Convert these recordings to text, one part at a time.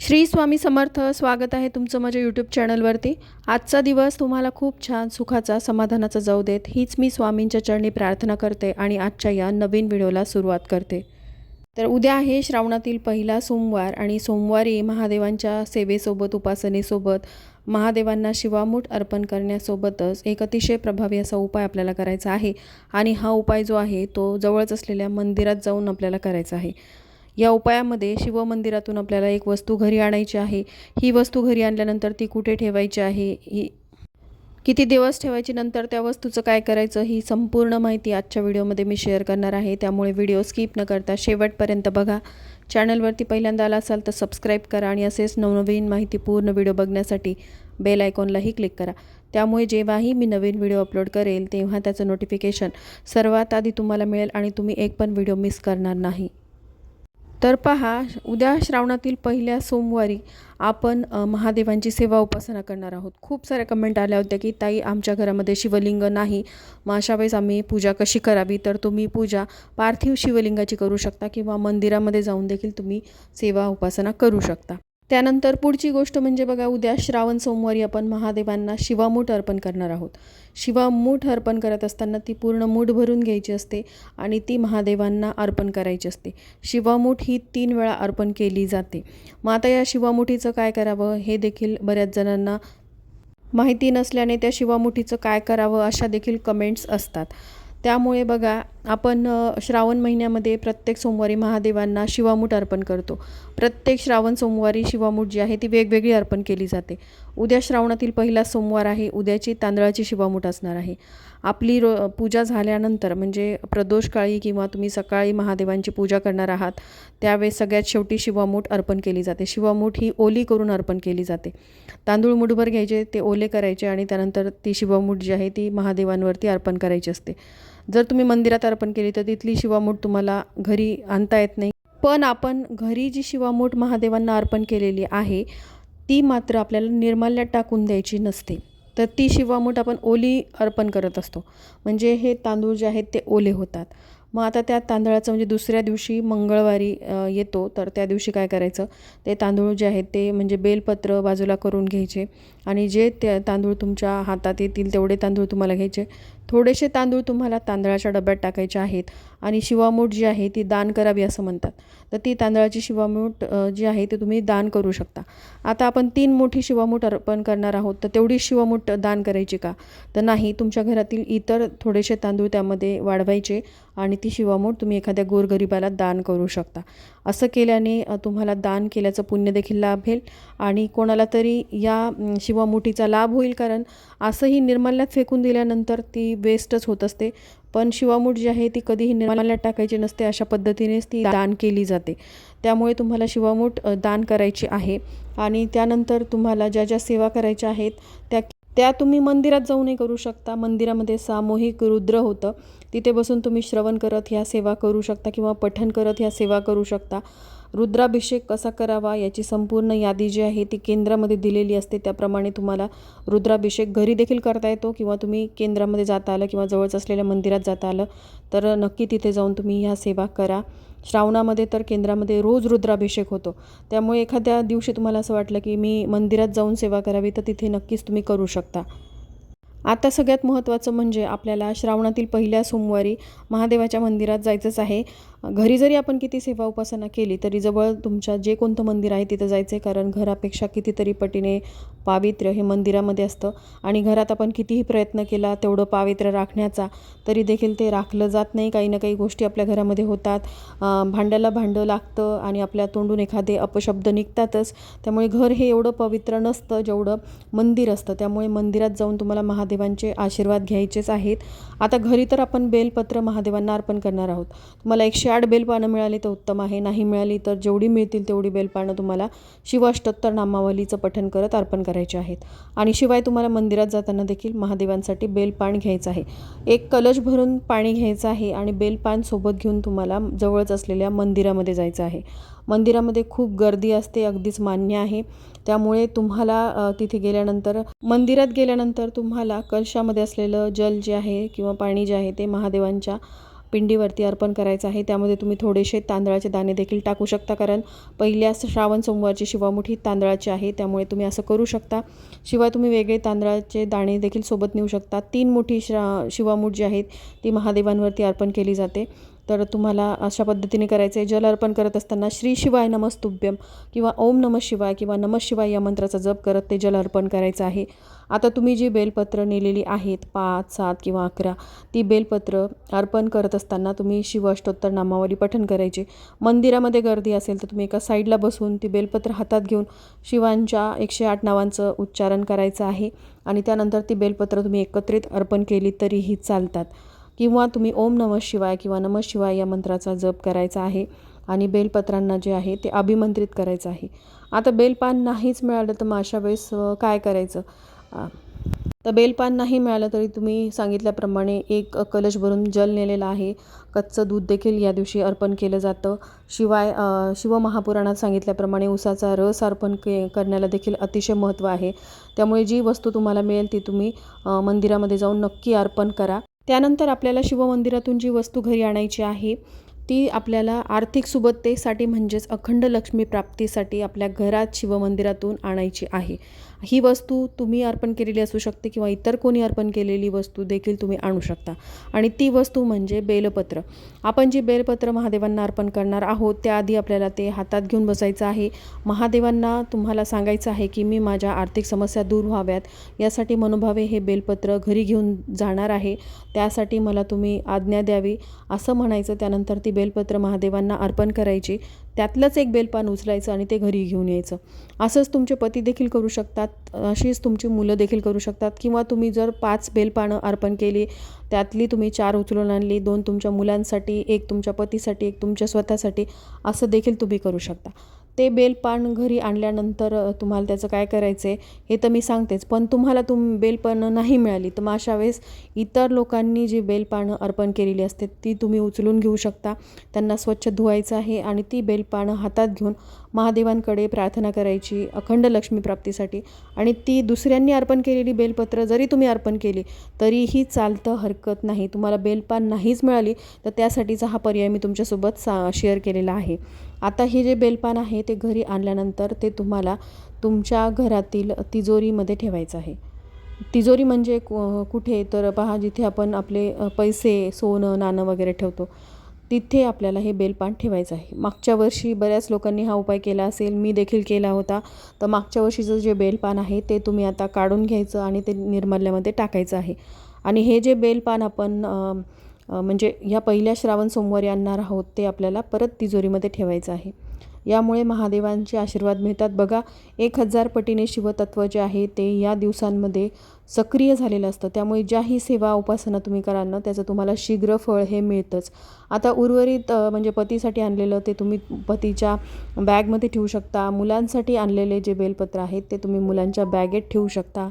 श्री स्वामी समर्थ स्वागत आहे तुमचं माझ्या यूट्यूब चॅनलवरती आजचा दिवस तुम्हाला खूप छान सुखाचा समाधानाचा जाऊ देत. हीच मी स्वामींच्या चरणी प्रार्थना करते आणि आजच्या या नवीन व्हिडिओला सुरुवात करते. तर उद्या आहे श्रावणातील पहिला सोमवार आणि सोमवारी महादेवांच्या सेवेसोबत उपासनेसोबत महादेवांना शिवामूठ अर्पण करण्यासोबतच एक अतिशय प्रभावी असा उपाय आपल्याला करायचा आहे. आणि हा उपाय जो आहे तो जवळच असलेल्या मंदिरात जाऊन आपल्याला करायचा आहे. या उपायामध्ये शिवमंदिरातून आपल्याला एक वस्तू घरी आणायची आहे. ही वस्तू घरी आणल्यानंतर ती कुठे ठेवायची आहे? ही किती दिवस ठेवायची? नंतर त्या वस्तूचं काय करायचं? ही संपूर्ण माहिती आजच्या व्हिडिओमध्ये मी शेअर करणार आहे. त्यामुळे व्हिडिओ स्किप न करता शेवटपर्यंत बघा. चॅनलवरती पहिल्यांदा आला असाल तर सबस्क्राईब करा आणि असेच नवनवीन माहिती पूर्ण व्हिडिओ बघण्यासाठी बेल आयकॉनलाही क्लिक करा. त्यामुळे जेव्हाही मी नवीन व्हिडिओ अपलोड करेल तेव्हा त्याचं नोटिफिकेशन सर्वात आधी तुम्हाला मिळेल आणि तुम्ही एक पण व्हिडिओ मिस करणार नाही. तर पहा उद्या श्रावणातील पहिल्या सोमवारी आपण महादेवांची सेवा उपासना करणार आहोत. खूप साऱ्या कमेंट आल्या होत्या की ताई आमच्या घरामध्ये शिवलिंग नाही. मग अशा वेळेस आम्ही पूजा कशी करावी? तर तुम्ही पूजा पार्थिव शिवलिंगाची करू शकता किंवा मंदिरामध्ये जाऊन देखील तुम्ही सेवा उपासना करू शकता. त्यानंतर पुढची गोष्ट म्हणजे बघा उद्या श्रावण सोमवारी आपण महादेवांना शिवामूठ अर्पण करणार आहोत. शिवामूठ अर्पण करत असताना ती पूर्ण मूठ भरून घ्यायची असते आणि ती महादेवांना अर्पण करायची असते. शिवामूठ ही तीन वेळा अर्पण केली जाते. मग आता या शिवामुठीचं काय करावं हे देखील बऱ्याच जणांना माहिती नसल्याने त्या शिवामुठीचं काय करावं अशा देखील कमेंट्स असतात. त्यामुळे बघा आपण श्रावण महिन्यामध्ये प्रत्येक सोमवारी महादेवांना शिवामूठ अर्पण करतो. प्रत्येक श्रावण सोमवारी शिवामूठ जी आहे ती वेगवेगळी अर्पण केली जाते. उद्या श्रावणातील पहिला सोमवार आहे उद्याची तांदळाची शिवामूठ असणार आहे. आपली रो पूजा झाल्यानंतर म्हणजे प्रदोष काळी किंवा तुम्ही सकाळी महादेवांची पूजा करणार आहात त्यावेळेस सगळ्यात शेवटी शिवामूठ अर्पण केली जाते. शिवामूठ ही ओली करून अर्पण केली जाते. तांदूळ मुठभर घ्यायचे ते ओले करायचे आणि त्यानंतर ती शिवामूठ जी आहे ती महादेवांवरती अर्पण करायची असते. जर तुम्ही मंदिरात अर्पण केली तर तिथली शिवामूठ तुम्हाला घरी आणता येत नाही. पण आपण घरी जी शिवामूठ महादेवांना अर्पण केलेली आहे ती मात्र आपल्याला निर्माल्यात टाकून द्यायची नसते. तर ती शिवामूठ आपण ओली अर्पण करत असतो. म्हणजे हे तांदूळ जे आहेत ते ओले होतात. मग आता त्या तांदळाचं म्हणजे दुसऱ्या दिवशी मंगळवारी येतो. तर त्या दिवशी काय करायचं? ते तांदूळ जे आहेत ते म्हणजे बेलपत्र बाजूला करून घ्यायचे. आणि जे ते तांदूळ तुमच्या हातात येतील तेवढे तांदूळ तुम्हाला घ्यायचे. थोडेसे तांदूळ तुम्हाला तांदळाच्या डब्यात टाकायचे आहेत आणि शिवामूठ जी आहे ती दान करावी असं म्हणतात. तर ती तांदळाची शिवामूठ जी आहे ती तुम्ही दान करू शकता. आता आपण तीन मोठी शिवामूठ अर्पण करणार आहोत. तर तेवढी शिवामूठ दान करायची का? तर नाही तुमच्या घरातील इतर थोडेसे तांदूळ त्यामध्ये वाढवायचे आणि ती शिवामूठ तुम्ही एखाद्या गोरगरिबाला दान करू शकता. असं केल्याने तुम्हाला दान केल्याचं पुण्य देखील लाभेल आणि कोणाला तरी या किंवा मुठीचा लाभ होईल कारण असंही निर्माल्यात फेकून दिल्यानंतर ती वेस्टच होत असते. पण शिवामूठ जी आहे ती कधीही निर्माल्यात टाकायची नसते अशा पद्धतीनेच ती दान केली जाते. त्यामुळे तुम्हाला शिवामूठ दान करायची आहे. आणि त्यानंतर तुम्हाला ज्या ज्या सेवा करायच्या आहेत त्या त्या तुम्ही मंदिरात जाऊनही करू शकता. मंदिरामध्ये सामूहिक रुद्र होतं. तिथे बसून तुम्ही श्रवण करत ह्या सेवा करू शकता किंवा पठण करत ह्या सेवा करू शकता. रुद्राभिषेक कसा करावा याची संपूर्ण यादी जी आहे ती केंद्रामध्ये दिलेली असते. त्याप्रमाणे तुम्हाला रुद्राभिषेक घरी देखील करता येतो किंवा तुम्ही केंद्रामध्ये जाता आलं किंवा जवळच असलेल्या मंदिरात जाता आलं तर नक्की तिथे जाऊन तुम्ही ह्या सेवा करा. श्रावणामध्ये तर केंद्रामध्ये रोज रुद्राभिषेक होतो. त्यामुळे एखाद्या दिवशी तुम्हाला असं वाटलं की मी मंदिरात जाऊन सेवा करावी तर तिथे नक्कीच तुम्ही करू शकता. आता सगळ्यात महत्त्वाचं म्हणजे आपल्याला श्रावणातील पहिल्या सोमवारी महादेवाच्या मंदिरात जायचंच आहे. घरी जरी आपण किती सेवा उपासना केली तरी जवळ तुमच्या जे कोणतं मंदिर आहे तिथं जायचं आहे कारण घरापेक्षा कितीतरी पटीने पावित्र्य हे मंदिरामध्ये असतं. आणि घरात आपण कितीही प्रयत्न केला तेवढं पावित्र्य राखण्याचा तरी देखील ते राखलं जात नाही. काही ना काही गोष्टी आपल्या घरामध्ये होतात. भांड्याला भांडं लागतं आणि आपल्या तोंडून एखादे अपशब्द निघतातच. त्यामुळे घर हे एवढं पवित्र नसतं जेवढं मंदिर असतं. त्यामुळे मंदिरात जाऊन तुम्हाला महादेवांचे आशीर्वाद घ्यायचेच आहेत. आता घरी तर आपण बेलपत्र महादेवांना अर्पण करणार आहोत. तुम्हाला एकशे आठ बेलपानं मिळाली तर उत्तम आहे नाही मिळाली तर जेवढी मिळतील तेवढी बेलपानं तुम्हाला शिवाष्टोत्तर नामावलीचं पठन करत अर्पण करायचे आहेत. आणि शिवाय तुम्हाला मंदिरात जाताना देखील महादेवांसाठी बेलपान घ्यायचं आहे. एक कलश भरून पाणी घ्यायचं आहे आणि बेलपान सोबत घेऊन तुम्हाला जवळच असलेल्या मंदिरामध्ये जायचं आहे. मंदिरामध्ये खूप गर्दी असते अगदीच मान्य आहे. त्यामुळे तुम्हाला तिथे गेल्यानंतर मंदिरात गेल्यानंतर तुम्हाला कलशामध्ये असलेलं जल जे आहे किंवा पाणी जे आहे ते महादेवांच्या पिंडीवरती अर्पण करायचं आहे. त्यामध्ये तुम्ही थोडेसे तांदळाचे दाणे देखील टाकू शकता कारण पहिल्या श्रावण सोमवारची शिवामुठी तांदळाची आहे. त्यामुळे तुम्ही असं करू शकता. शिवाय तुम्ही वेगळे तांदळाचे दाणे देखील सोबत नेऊ शकता. तीन मोठी श्रा शिवामूठ जी आहेत ती महादेवांवरती अर्पण केली जाते. तर तुम्हाला अशा पद्धतीने करायचं आहे जल अर्पण करत असताना श्री शिवाय नमस्तुभ्यम किंवा ओम नमः शिवाय किंवा नमः शिवाय या मंत्राचा जप करत ते जल अर्पण करायचं आहे. आता तुम्ही जी बेलपत्र नेलेली आहेत पाच सात किंवा अकरा ती बेलपत्र अर्पण करत असताना तुम्ही शिव अष्टोत्तर नामावली पठण करायचे. मंदिरामध्ये गर्दी असेल तर तुम्ही एका साईडला बसून ती बेलपत्र हातात घेऊन शिवांच्या एकशे आठ नावांचं उच्चारण करायचं आहे आणि त्यानंतर ती बेलपत्र तुम्ही एकत्रित अर्पण केली तरीही चालतात. किंवा तुम्ही ओम नमः शिवाय किंवा नमः शिवाय या मंत्राचा जप करायचा आहे आणि बेलपत्रांना जे आहे ते अभिमंत्रित करायचं आहे. आता बेलपान नाहीच मिळालं तर मग अशा वेळेस काय करायचं? तर बेलपान नाही मिळालं तरी तुम्ही सांगितल्याप्रमाणे एक कलश भरून जल नेलेलं आहे. कच्चं दूध देखील या दिवशी अर्पण केलं जातं. शिवाय शिवमहापुराणात सांगितल्याप्रमाणे उसाचा रस अर्पण के करण्याला देखील अतिशय महत्त्व आहे. त्यामुळे जी वस्तू तुम्हाला मिळेल ती तुम्ही मंदिरामध्ये जाऊन नक्की अर्पण करा. त्यानंतर आपल्याला शिवमंदिरातून जी वस्तू घरी आणायची आहे ती आपल्याला आर्थिक सुबत्तेसाठी म्हणजेच अखंड लक्ष्मी प्राप्तीसाठी आपल्या घरात शिवमंदिरातून आणायची आहे. ही वस्तू तुम्ही अर्पण केलेली असू शकते किंवा इतर कोणी अर्पण केलेली वस्तू देखील तुम्ही आणू शकता. आणि ती वस्तू म्हणजे बेलपत्र. आपण जी बेलपत्र महादेवांना अर्पण करणार आहोत त्याआधी आपल्याला ते हातात घेऊन बसायचं आहे. महादेवांना तुम्हाला सांगायचं आहे की मी माझ्या आर्थिक समस्या दूर व्हाव्यात. यासाठी मनोभावे हे बेलपत्र घरी घेऊन जाणार आहे. त्यासाठी मला तुम्ही आज्ञा द्यावी. असं म्हणायचं त्यानंतर ती बेलपत्र महादेवांना अर्पण करायची. त्यातलंच एक बेलपान उचलायचं आणि ते घरी घेऊन यायचं. असंच तुमचे पती देखील करू शकतात अशीच तुमची मुलं देखील करू शकतात. किंवा तुम्ही जर पाच बेलपानं अर्पण केली त्यातली तुम्ही चार उचलून आणली दोन तुमच्या मुलांसाठी एक तुमच्या पतीसाठी एक तुमच्या स्वतःसाठी असं देखील तुम्ही करू शकता. ते बेलपान घरी आणल्यानंतर तुम्हाला त्याचं काय करायचं आहे हे तर मी सांगतेच. पण तुम्हाला तुम बेलपानं नाही मिळाली. तर मग अशा वेळेस इतर लोकांनी जी बेलपानं अर्पण केलेली असते ती तुम्ही उचलून घेऊ शकता. त्यांना स्वच्छ धुवायचं आहे आणि ती बेलपानं हातात घेऊन महादेवांकडे प्रार्थना करायची अखंड लक्ष्मी प्राप्तीसाठी. आणि ती दुसऱ्यांनी अर्पण केलेली बेलपत्र जरी तुम्ही अर्पण केली तरीही चालतं हरकत नाही. तुम्हाला बेलपान नाहीच मिळाली तर त्यासाठीचा हा पर्याय मी तुमच्यासोबत सा शेअर केलेला आहे. आता हे जे बेलपान आहे ते घरी आणल्यानंतर ते तुम्हाला तुमच्या घरातील तिजोरीमध्ये ठेवायचं आहे. तिजोरी म्हणजे कु- कुठे? तर पहा जिथे आपण आपले पैसे सोनं नाणं वगैरे ठेवतो तिथे आपल्याला हे बेलपान ठेवायचं आहे. मागच्या वर्षी बऱ्याच लोकांनी हा उपाय केला असेल मी देखील केला होता. तर मागच्या वर्षीचं जे बेलपान आहे ते तुम्ही आता काढून घ्यायचं आणि ते निर्माल्यामध्ये टाकायचं आहे. आणि हे जे बेलपान आपण म्हणजे ह्या पहिल्या श्रावण सोमवारी आणणार आहोत ते आपल्याला परत तिजोरीमध्ये ठेवायचं आहे. यामुळे महादेवांचे आशीर्वाद मिळतात. बघा एक हजार पटीने शिवतत्व जे आहे ते या दिवसांमध्ये सक्रिय झालेलं असतं. त्यामुळे ज्याही सेवा उपासना तुम्ही कराल ना त्याचं तुम्हाला शीघ्र फळ हे मिळतंच. आता उर्वरित म्हणजे पतीसाठी आणलेलं ते तुम्ही पतीच्या बॅगमध्ये ठेवू शकता. मुलांसाठी आणलेले जे बेलपत्र आहेत ते तुम्ही मुलांच्या बॅगेत ठेवू शकता.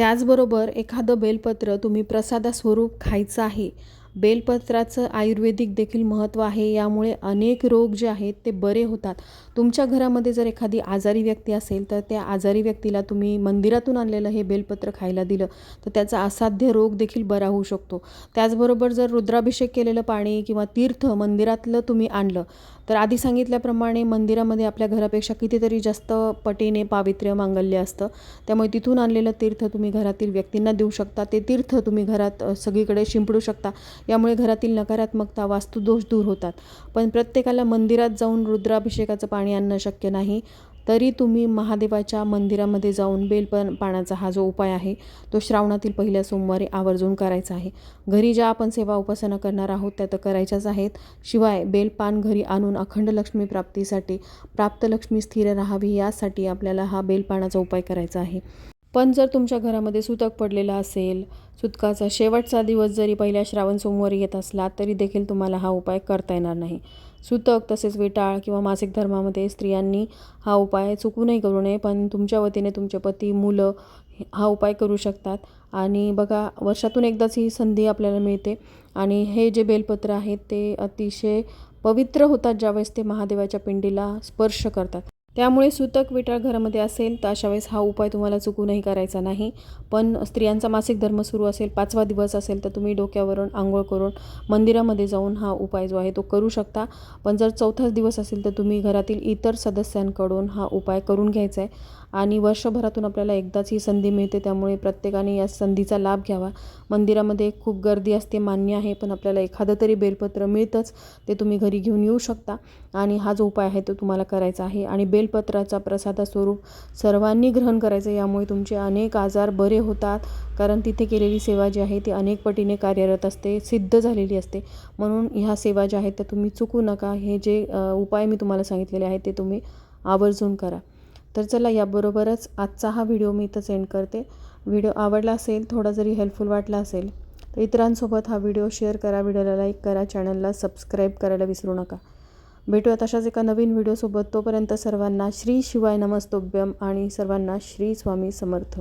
त्याचबरोबर एखादं बेलपत्र तुम्ही प्रसादास्वरूप खायचं आहे. बेलपत्राचं आयुर्वेदिक देखील महत्त्व आहे. यामुळे अनेक रोग जे आहेत ते बरे होतात. तुमच्या घरामध्ये जर एखादी आजारी व्यक्ती असेल तर त्या आजारी व्यक्तीला तुम्ही मंदिरातून आणलेलं हे बेलपत्र खायला दिलं तर त्याचा असाध्य रोग देखील बरा होऊ शकतो. त्याचबरोबर जर रुद्राभिषेक केलेलं पाणी किंवा तीर्थ मंदिरातलं तुम्ही आणलं तर आधी सांगितल्याप्रमाणे मंदिरामध्ये आपल्या घरापेक्षा कितीतरी जास्त पटीने पावित्र्य मांगल्य असतं. त्यामुळे तिथून आणलेलं तीर्थ तुम्ही घरातील व्यक्तींना देऊ शकता. ते तीर्थ तुम्ही घरात सगळीकडे शिंपडू शकता. यामुळे घरातील नकारात्मकता वास्तुदोष दूर होतात. पण प्रत्येकाला मंदिरात जाऊन रुद्राभिषेकाचं पाणी आणणं शक्य नाही. तरी तुम्ही महादेवाच्या मंदिरामध्ये जाऊन बेलपण पाण्याचा हा जो उपाय आहे तो श्रावणातील पहिल्या सोमवारी आवर्जून करायचा आहे. घरी ज्या आपण सेवा उपासना करणार आहोत त्या तर करायच्याच आहेत. शिवाय बेलपान घरी आणून अखंड लक्ष्मी प्राप्तीसाठी प्राप्त लक्ष्मी स्थिर राहावी यासाठी आपल्याला हा बेलपानाचा उपाय करायचा आहे. पण जर तुमच्या घरामध्ये सुतक पडलेला असेल सुतकाचा शेवटचा दिवस जरी पहिल्या श्रावण सोमवारी येत असला तरी देखील तुम्हाला हा उपाय करता येणार नाही. सुतक तसेच विटाळ किंवा मासिक धर्मामध्ये स्त्रियांनी हा उपाय चुकूनही करू नये पण तुमच्या वतीने तुमचे पती मुलं हा उपाय करू शकतात. आणि बघा वर्षातून एकदाच ही संधी आपल्याला मिळते. आणि हे जे बेलपत्र आहेत ते अतिशय पवित्र होतात ज्यावेळेस ते महादेवाच्या पिंडीला स्पर्श करतात. त्यामुळे सुतक विटाळ घरामध्ये असेल तर अशा वेळेस हा उपाय तुम्हाला चुकूनही करायचा नाही. पण स्त्रियांचा मासिक धर्म सुरू असेल पाचवा दिवस असेल तर तुम्ही डोक्यावरून आंघोळ करून मंदिरामध्ये जाऊन हा उपाय जो आहे तो करू शकता. पण जर चौथाच दिवस असेल तर तुम्ही घरातील इतर सदस्यांकडून हा उपाय करून घ्यायचा आहे. आणि वर्षभरातून आपल्याला एकदाच ही संधी मिळते त्यामुळे प्रत्येकाने या संधीचा लाभ घ्यावा. मंदिरामध्ये खूप गर्दी असते मान्य आहे पण आपल्याला एखादं तरी बेलपत्र मिळतंच ते तुम्ही घरी घेऊन येऊ शकता. आणि हा जो उपाय आहे तो तुम्हाला करायचा आहे. आणि बेलपत्राचा प्रसादा स्वरूप सर्वांनी ग्रहण करायचं यामुळे तुमचे अनेक आजार बरे होतात. कारण तिथे केलेली सेवा जी आहे ती अनेक पटीने कार्यरत असते सिद्ध झालेली असते. म्हणून ह्या सेवा ज्या आहेत त्या तुम्ही चुकू नका. हे जे उपाय मी तुम्हाला सांगितलेले आहेत ते तुम्ही आवर्जून करा. तर चला याबरोबरच आजचा हा व्हिडिओ मी इथंच एंड करते. व्हिडिओ आवडला असेल थोडा जरी हेल्पफुल वाटला असेल तर इतरांसोबत हा व्हिडिओ शेअर करा व्हिडिओला लाईक करा चॅनलला सबस्क्राईब करायला विसरू नका. भेटूया तशाच एका नवीन व्हिडिओसोबत तोपर्यंत सर्वांना श्री शिवाय नमस्तोभ्यम आणि सर्वांना श्री स्वामी समर्थ.